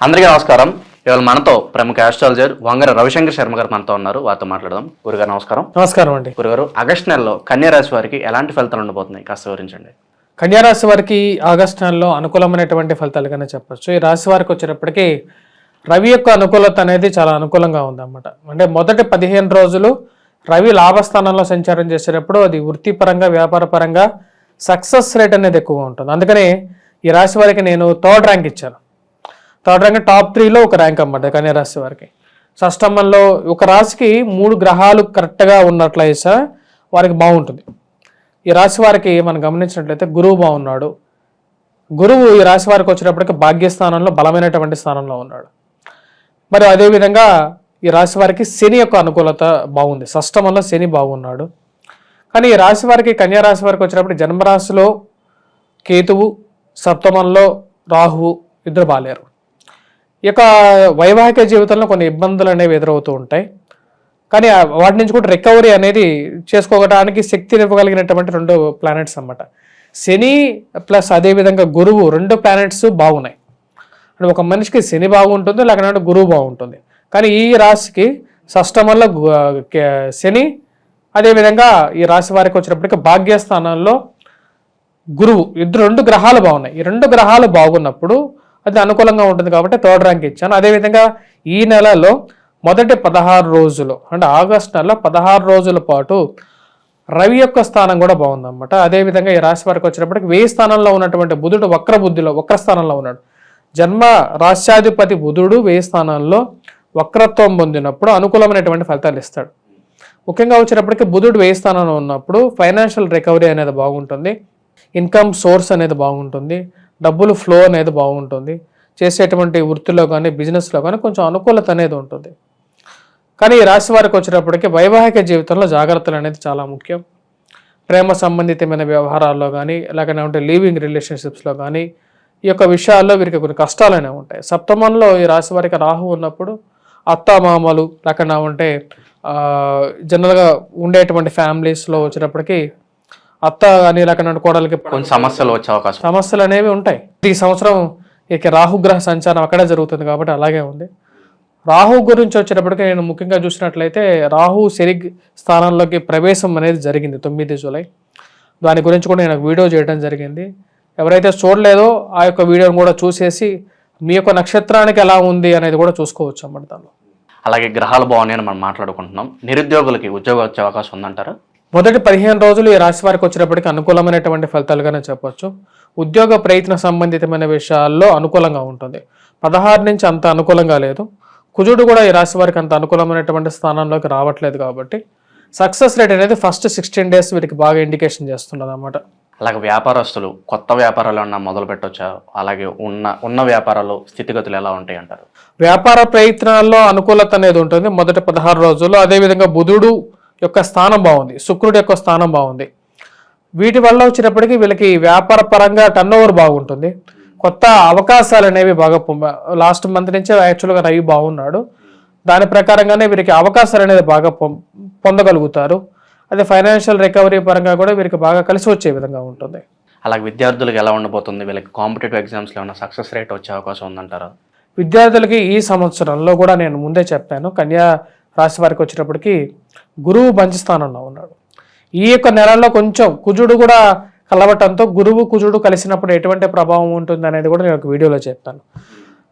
అందరికీ నమస్కారం. ఇవాళ మనతో ప్రముఖ ఆస్ట్రాలజర్ వంగర రవిశంకర్ శర్మ గారు మనతో ఉన్నారు. వారితో మాట్లాడదాం. గురుగారు నమస్కారం. నమస్కారం అండి. గురుగారు ఆగస్టు నెలలో కన్యా రాశి వారికి ఎలాంటి ఫలితాలు ఉండబోతున్నాయి? కాస్త వివరించండి. కన్యారాశి వారికి ఆగస్టు నెలలో అనుకూలమైనటువంటి ఫలితాలుగానే చెప్పొచ్చు. ఈ రాశి వారికి వచ్చేటప్పటికి రవి యొక్క అనుకూలత అనేది చాలా అనుకూలంగా ఉందన్నమాట. అంటే మొదటి పదిహేను రోజులు రవి లాభస్థానంలో సంచారం చేసేటప్పుడు అది వృత్తిపరంగా వ్యాపారపరంగా సక్సెస్ రేట్ అనేది ఎక్కువగా ఉంటుంది. అందుకని ఈ రాశి వారికి నేను థర్డ్ ర్యాంక్ ఇచ్చాను. థర్డ్ ర్యాంక్ టాప్ త్రీలో ఒక ర్యాంక్ అన్నమాట కన్యారాశి వారికి. షష్టమంలో ఒక రాశికి మూడు గ్రహాలు కరెక్ట్గా ఉన్నట్లయితే వారికి బాగుంటుంది. ఈ రాశి వారికి మనం గమనించినట్లయితే గురువు బాగున్నాడు. గురువు ఈ రాశి వారికి వచ్చినప్పటికి భాగ్యస్థానంలో బలమైనటువంటి స్థానంలో ఉన్నాడు. మరి అదేవిధంగా ఈ రాశి వారికి శని యొక్క అనుకూలత బాగుంది. షష్టమంలో శని బాగున్నాడు. కానీ ఈ రాశి వారికి కన్యా రాశి వారికి వచ్చేటప్పుడు జన్మరాశిలో కేతువు సప్తమంలో రాహువు ఇద్దరు బాలేరు. యొక్క వైవాహిక జీవితంలో కొన్ని ఇబ్బందులు అనేవి ఎదురవుతూ ఉంటాయి. కానీ వాటి నుంచి కూడా రికవరీ అనేది చేసుకోవడానికి శక్తిని ఇవ్వగలిగినటువంటి రెండు ప్లానెట్స్ అన్నమాట. శని ప్లస్ అదేవిధంగా గురువు రెండు ప్లానెట్స్ బాగున్నాయి. అంటే ఒక మనిషికి శని బాగుంటుంది లేకపోతే గురువు బాగుంటుంది. కానీ ఈ రాశికి సష్టమంలో శని అదేవిధంగా ఈ రాశి వారికి వచ్చినప్పటికీ భాగ్యస్థానంలో గురువు. ఇద్దరు రెండు గ్రహాలు బాగున్నాయి. ఈ రెండు గ్రహాలు బాగున్నప్పుడు అది అనుకూలంగా ఉంటుంది కాబట్టి థర్డ్ ర్యాంక్ ఇచ్చాను. అదేవిధంగా ఈ నెలలో మొదటి పదహారు రోజులు అంటే ఆగస్ట్ నెలలో పదహారు రోజుల పాటు రవి యొక్క స్థానం కూడా బాగుందన్నమాట. అదేవిధంగా ఈ రాశి వారికి వచ్చినప్పటికి వేయి స్థానంలో ఉన్నటువంటి బుధుడు వక్ర బుద్ధిలో వక్ర స్థానంలో ఉన్నాడు. జన్మ రాష్ట్రాధిపతి బుధుడు వేయి స్థానంలో వక్రత్వం పొందినప్పుడు అనుకూలమైనటువంటి ఫలితాలు ఇస్తాడు. ముఖ్యంగా వచ్చినప్పటికీ బుధుడు వేయి స్థానంలో ఉన్నప్పుడు ఫైనాన్షియల్ రికవరీ అనేది బాగుంటుంది. ఇన్కమ్ సోర్స్ అనేది బాగుంటుంది. డబ్బులు ఫ్లో అనేది బాగుంటుంది. చేసేటువంటి వృత్తిలో కానీ బిజినెస్లో కానీ కొంచెం అనుకూలత అనేది ఉంటుంది. కానీ ఈ రాశి వారికి వచ్చేటప్పటికి వైవాహిక జీవితంలో జాగ్రత్తలు అనేది చాలా ముఖ్యం. ప్రేమ సంబంధితమైన వ్యవహారాల్లో కానీ లేకపోతే లీవింగ్ రిలేషన్షిప్స్లో కానీ ఈ యొక్క విషయాల్లో వీరికి కొన్ని కష్టాలు అనేవి ఉంటాయి. సప్తమంలో ఈ రాశి వారికి రాహు ఉన్నప్పుడు అత్తామామలు లేకుండా ఉంటే జనరల్గా ఉండేటువంటి ఫ్యామిలీస్లో వచ్చేటప్పటికి అత్త కానీ లేకుండా కోడలికి కొన్ని సమస్యలు వచ్చే అవకాశం. సమస్యలు అనేవి ఉంటాయి. ఈ సంవత్సరం ఇక రాహుగ్రహ సంచారం అక్కడే జరుగుతుంది కాబట్టి అలాగే ఉంది. రాహు గురించి వచ్చేటప్పటికి నేను ముఖ్యంగా చూసినట్లయితే రాహు శని స్థానంలోకి ప్రవేశం అనేది జరిగింది తొమ్మిది జూలై. దాని గురించి కూడా నేను వీడియో చేయడం జరిగింది. ఎవరైతే చూడలేదో ఆ యొక్క వీడియోని కూడా చూసేసి మీ యొక్క నక్షత్రానికి ఎలా ఉంది అనేది కూడా చూసుకోవచ్చు అన్నమాట దానిలో అలాగే గ్రహాలు బాగున్నాయని మనం మాట్లాడుకుంటున్నాం. నిరుద్యోగులకి ఉద్యోగం వచ్చే అవకాశం ఉందంటారా? మొదటి పదిహేను రోజులు ఈ రాశి వారికి వచ్చేటప్పటికి అనుకూలమైనటువంటి ఫలితాలుగానే చెప్పొచ్చు. ఉద్యోగ ప్రయత్న సంబంధితమైన విషయాల్లో అనుకూలంగా ఉంటుంది. పదహారు నుంచి అంత అనుకూలంగా లేదు. కుజుడు కూడా ఈ రాశి వారికి అంత అనుకూలమైనటువంటి స్థానంలోకి రావట్లేదు కాబట్టి సక్సెస్ రేట్ అనేది ఫస్ట్ సిక్స్టీన్ డేస్ వీరికి బాగా ఇండికేషన్ చేస్తున్నది అన్నమాట అలాగే వ్యాపారస్తులు కొత్త వ్యాపారాలు ఏమన్నా మొదలు పెట్టొచ్చా? అలాగే ఉన్న ఉన్న వ్యాపారాలు స్థితిగతులు ఎలా ఉంటాయి అంటారు? వ్యాపార ప్రయత్నాల్లో అనుకూలత అనేది ఉంటుంది. మొదటి పదహారు రోజుల్లో అదేవిధంగా బుధుడు యొక్క స్థానం బాగుంది. శుక్రుడు యొక్క స్థానం బాగుంది. వీటి వల్ల వచ్చినప్పటికీ వీళ్ళకి వ్యాపార పరంగా టర్న్ ఓవర్ బాగుంటుంది. కొత్త అవకాశాలు అనేవి బాగా లాస్ట్ మంత్ నుంచే యాక్చువల్గా రవి బాగున్నాడు. దాని ప్రకారంగానే వీరికి అవకాశాలు అనేది బాగా పొందగలుగుతారు. అదే ఫైనాన్షియల్ రికవరీ పరంగా కూడా వీరికి బాగా కలిసి వచ్చే విధంగా ఉంటుంది. అలాగే విద్యార్థులకు ఎలా ఉండబోతుంది? వీళ్ళకి కాంపిటేటివ్ ఎగ్జామ్స్లో ఏమైనా సక్సెస్ రేట్ వచ్చే అవకాశం ఉందంటారా? విద్యార్థులకి ఈ సంవత్సరంలో కూడా నేను ముందే చెప్పాను. కన్యా రాశి వారికి వచ్చేటప్పటికి గురువు మంచి స్థానంలో ఉన్నాడు. ఈ యొక్క నెలలో కొంచెం కుజుడు కూడా కలవటంతో గురువు కుజుడు కలిసినప్పుడు ఎటువంటి ప్రభావం ఉంటుంది అనేది కూడా నేను ఒక వీడియోలో చెప్తాను.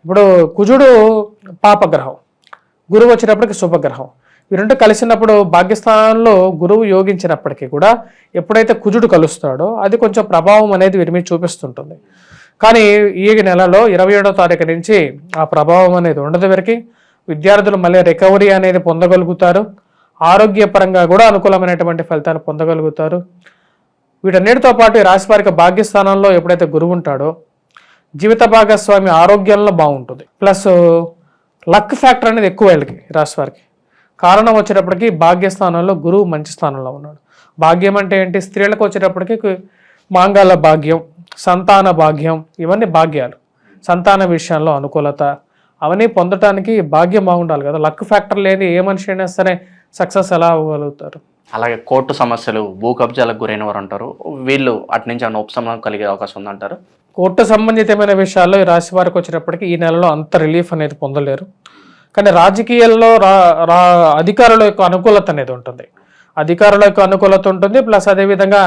ఇప్పుడు కుజుడు పాపగ్రహం గురువు వచ్చినప్పటికి శుభగ్రహం. ఈ రెండు కలిసినప్పుడు భాగ్యస్థానంలో గురువు యోగించినప్పటికీ కూడా ఎప్పుడైతే కుజుడు కలుస్తాడో అది కొంచెం ప్రభావం అనేది వీరి మీద చూపిస్తుంటుంది. కానీ ఈ నెలలో ఇరవై ఏడో తారీఖు నుంచి ఆ ప్రభావం అనేది ఉండదు వీరికి. విద్యార్థులు మళ్ళీ రికవరీ అనేది పొందగలుగుతారు. ఆరోగ్యపరంగా కూడా అనుకూలమైనటువంటి ఫలితాలు పొందగలుగుతారు. వీటన్నిటితో పాటు ఈ రాశి వారికి భాగ్యస్థానంలో ఎప్పుడైతే గురువు ఉంటాడో జీవిత భాగస్వామి ఆరోగ్యంలో బాగుంటుంది. ప్లస్ లక్ ఫ్యాక్టర్ అనేది ఎక్కువ వీళ్ళకి ఈ రాశి వారికి. కారణం వచ్చేటప్పటికి భాగ్యస్థానంలో గురువు మంచి స్థానంలో ఉన్నాడు. భాగ్యం అంటే ఏంటి? స్త్రీలకు వచ్చేటప్పటికి కు- భాగ్యం సంతాన భాగ్యం ఇవన్నీ భాగ్యాలు. సంతాన విషయంలో అనుకూలత అవన్నీ పొందటానికి భాగ్యం బాగుండాలి కదా. లక్ ఫ్యాక్టర్ లేని ఏ మనిషి అయినా సరే సక్సెస్ ఎలా అవ్వగలుగుతారు? అలాగే కోర్టు సమస్యలు భూ కబ్జాలకు గురైన వారు ఉంటారు వీళ్ళు అటు నుంచి ఉపశమనం కలిగే అవకాశం ఉందంటారు? కోర్టు సంబంధితమైన విషయాల్లో ఈ రాశి వారికి వచ్చేటప్పటికి ఈ నెలలో అంత రిలీఫ్ అనేది పొందలేరు. కానీ రాజకీయాల్లో రా అధికారుల యొక్క అనుకూలత అనేది ఉంటుంది. అధికారుల యొక్క అనుకూలత ఉంటుంది. ప్లస్ అదేవిధంగా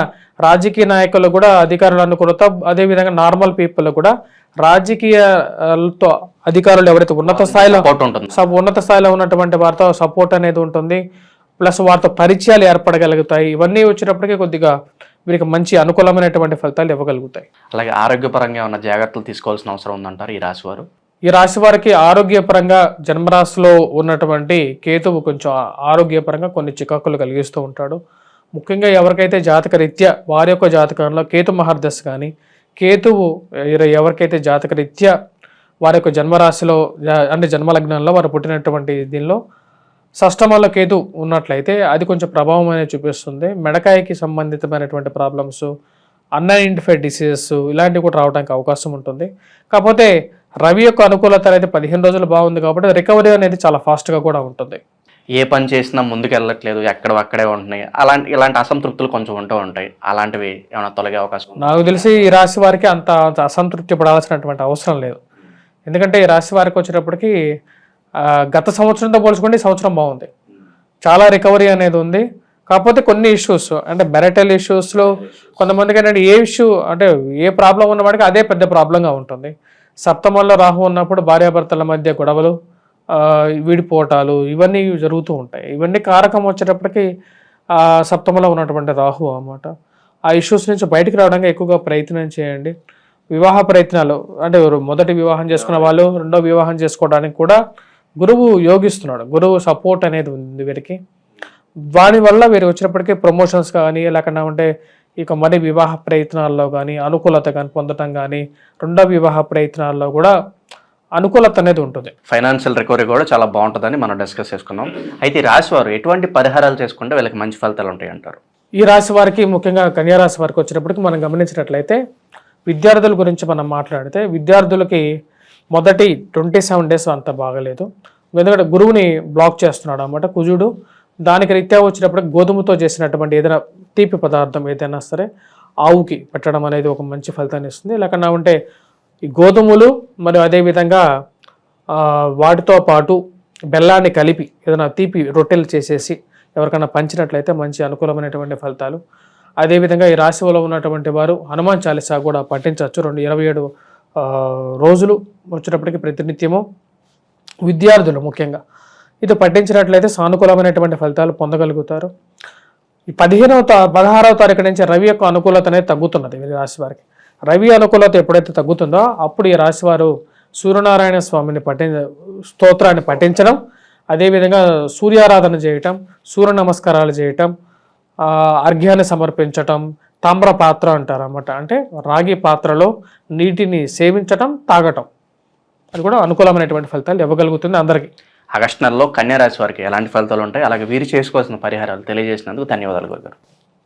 రాజకీయ నాయకులు కూడా అధికారుల అనుకూలత అదేవిధంగా నార్మల్ పీపుల్ కూడా రాజకీయాలతో అధికారులు ఎవరైతే ఉన్నత స్థాయిలో సబ్ ఉన్నత స్థాయిలో ఉన్నటువంటి వారితో సపోర్ట్ అనేది ఉంటుంది. ప్లస్ వారితో పరిచయాలు ఏర్పడగలుగుతాయి. ఇవన్నీ వచ్చినప్పటికీ కొద్దిగా వీరికి మంచి అనుకూలమైనటువంటి ఫలితాలు ఇవ్వగలుగుతాయి. అలాగే ఆరోగ్యపరంగా ఏమైనా జాగ్రత్తలు తీసుకోవాల్సిన అవసరం ఉందంటారు ఈ రాశి వారు ఈ రాశి వారికి ఆరోగ్యపరంగా జన్మరాశిలో ఉన్నటువంటి కేతువు కొంచెం ఆరోగ్యపరంగా కొన్ని చికాకులు కలిగిస్తూ ఉంటాడు. ముఖ్యంగా ఎవరికైతే జాతక రీత్యా వారి యొక్క జాతకంలో కేతు మహర్దశ కానీ కేతువు ఎవరికైతే జాతక రీత్యా వారి యొక్క జన్మరాశిలో అంటే జన్మలగ్నంలో వారు పుట్టినటువంటి దీనిలో షష్టమంలో కేతు ఉన్నట్లయితే అది కొంచెం ప్రభావం అనేది చూపిస్తుంది. మెడకాయకి సంబంధితమైనటువంటి ప్రాబ్లమ్స్ అన్ఐడెంటిఫైడ్ డిసీజెస్ ఇలాంటివి కూడా రావడానికి అవకాశం ఉంటుంది. కాకపోతే రవి యొక్క అనుకూలత అనేది పదిహేను రోజులు బాగుంది కాబట్టి రికవరీ అనేది చాలా ఫాస్ట్గా కూడా ఉంటుంది. ఏ పని చేసినా ముందుకు వెళ్ళట్లేదు ఎక్కడ అక్కడే ఉంటున్నాయి. అలాంటి ఇలాంటి అసంతృప్తులు కొంచెం ఉంటూ ఉంటాయి. అలాంటివి ఏమైనా తొలగే అవకాశం నాకు తెలిసి ఈ రాశి వారికి అంత అసంతృప్తి పడాల్సినటువంటి అవసరం లేదు. ఎందుకంటే ఈ రాశి వారికి వచ్చేటప్పటికి గత సంవత్సరంతో పోల్చుకుంటే ఈ సంవత్సరం బాగుంది. చాలా రికవరీ అనేది ఉంది. కాకపోతే కొన్ని ఇష్యూస్ అంటే మెరటల్ ఇష్యూస్లో కొంతమందికి ఏంటంటే ఏ ఇష్యూ అంటే ఏ ప్రాబ్లం ఉన్నవాడికి అదే పెద్ద ప్రాబ్లంగా ఉంటుంది. సప్తమంలో రాహు ఉన్నప్పుడు భార్యాభర్తల మధ్య గొడవలు ఆ, విడిపోవటాలు ఇవన్నీ జరుగుతూ ఉంటాయి. ఇవన్నీ కారకం వచ్చేటప్పటికి ఆ సప్తమంలో ఉన్నటువంటి రాహు అన్నమాట. ఆ ఇష్యూస్ నుంచి బయటకు రావడానికి ఎక్కువగా ప్రయత్నం చేయండి. వివాహ ప్రయత్నాలు అంటే మొదటి వివాహం చేసుకున్న వాళ్ళు రెండో వివాహం చేసుకోవడానికి కూడా గురువు యోగిస్తున్నాడు. గురువు సపోర్ట్ అనేది ఉంది వీరికి. దానివల్ల వీరు వచ్చినప్పటికీ ప్రమోషన్స్ కానీ లేకుండా ఉంటే ఇక మరి వివాహ ప్రయత్నాల్లో కానీ అనుకూలత కానీ పొందటం కానీ రెండో వివాహ ప్రయత్నాల్లో కూడా అనుకూలత అనేది ఉంటుంది. ఫైనాన్షియల్ రికవరీ కూడా చాలా బాగుంటుందని మనం డిస్కస్ చేసుకున్నాం. అయితే ఈ రాశి వారు ఎటువంటి పరిహారాలు చేసుకుంటే వీళ్ళకి మంచి ఫలితాలు ఉంటాయి అంటారు? ఈ రాశి వారికి ముఖ్యంగా కన్యా రాశి వారికి వచ్చేటప్పటికి మనం గమనించినట్లయితే విద్యార్థుల గురించి మనం మాట్లాడితే విద్యార్థులకి మొదటి ట్వంటీ సెవెన్ డేస్ అంత బాగలేదు. ఎందుకంటే గురువుని బ్లాక్ చేస్తున్నాడు అన్నమాట కుజుడు. దానికి రీత్యా వచ్చినప్పటికి గోధుమతో చేసినటువంటి ఏదైనా తీపి పదార్థం ఏదైనా సరే ఆవుకి పెట్టడం అనేది ఒక మంచి ఫలితాన్ని ఇస్తుంది. లేకుండా ఉంటే ఈ గోధుమలు మరియు అదేవిధంగా వాటితో పాటు బెల్లాన్ని కలిపి ఏదైనా తీపి రొట్టెలు చేసేసి ఎవరికైనా పంచినట్లయితే మంచి అనుకూలమైనటువంటి ఫలితాలు. అదేవిధంగా ఈ రాశిలో ఉన్నటువంటి వారు హనుమాన్ చాలీసా కూడా పఠించవచ్చు. రెండు ఇరవై ఏడు రోజులు వచ్చేటప్పటికి ప్రతినిత్యము విద్యార్థులు ముఖ్యంగా. ఇది పఠించినట్లయితే సానుకూలమైనటువంటి ఫలితాలు పొందగలుగుతారు. ఈ పదిహేనవ పదహారవ తారీఖు నుంచి రవి యొక్క అనుకూలత అనేది తగ్గుతున్నది వీరి రాశి వారికి. రవి అనుకూలత ఎప్పుడైతే తగ్గుతుందో అప్పుడు ఈ రాశి వారు సూర్యనారాయణ స్వామిని పఠి స్తోత్రాన్ని పఠించడం అదేవిధంగా సూర్యారాధన చేయటం సూర్య నమస్కారాలు చేయటం అర్ఘ్యాన్ని సమర్పించటం తామ్ర పాత్ర అంటారు అన్నమాట అంటే రాగి పాత్రలో నీటిని సేవించటం తాగటం. అది కూడా అనుకూలమైనటువంటి ఫలితాలు ఇవ్వగలుగుతుంది అందరికీ. ఆగస్టు నెలలో కన్యా రాశి వారికి ఎలాంటి ఫలితాలు ఉంటాయి? అలాగే వీరు చేసుకోవాల్సిన పరిహారాలు తెలియజేసినందుకు ధన్యవాదాలు గురుగారు.